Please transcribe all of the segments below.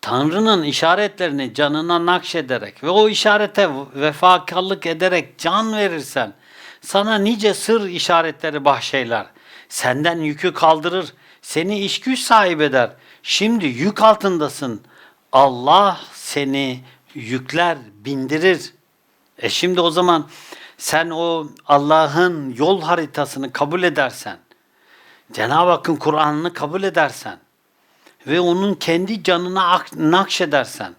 Tanrı'nın işaretlerini canına nakşederek ve o işarete vefakarlık ederek can verirsen sana nice sır işaretleri bahşeyler. Senden yükü kaldırır, seni iş güç sahibi eder. Şimdi yük altındasın. Allah seni yükler, bindirir. E şimdi o zaman sen o Allah'ın yol haritasını kabul edersen, Cenab-ı Hakk'ın Kur'an'ını kabul edersen ve onun kendi canına ak- nakşedersen,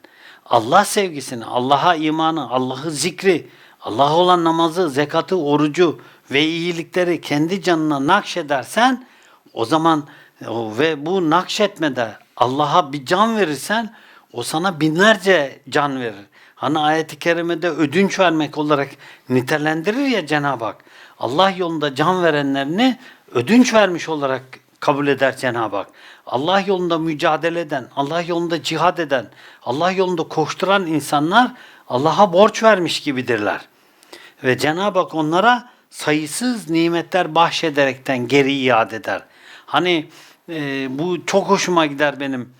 Allah sevgisini, Allah'a imanı, Allah'ı zikri, Allah'a olan namazı, zekatı, orucu ve iyilikleri kendi canına nakşedersen, o zaman ve bu nakşetmede Allah'a bir can verirsen, o sana binlerce can verir. Hani ayet-i kerimede ödünç vermek olarak nitelendirir ya Cenab-ı Hak. Allah yolunda can verenlerini ödünç vermiş olarak kabul eder Cenab-ı Hak. Allah yolunda mücadele eden, Allah yolunda cihad eden, Allah yolunda koşturan insanlar Allah'a borç vermiş gibidirler. Ve Cenab-ı Hak onlara sayısız nimetler bahşederekten geri iade eder. Hani e, bu çok hoşuma gider benim.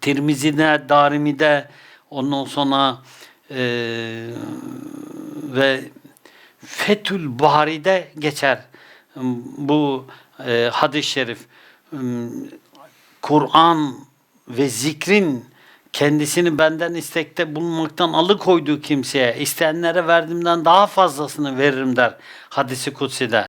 Tirmizi'de, Darimi'de, ondan sonra e, ve Fethül Bari'de geçer bu e, hadis-i şerif. Kur'an ve zikrin kendisini benden istekte bulunmaktan alıkoyduğu kimseye isteyenlere verdiğimden daha fazlasını veririm der hadisi kutsi'de.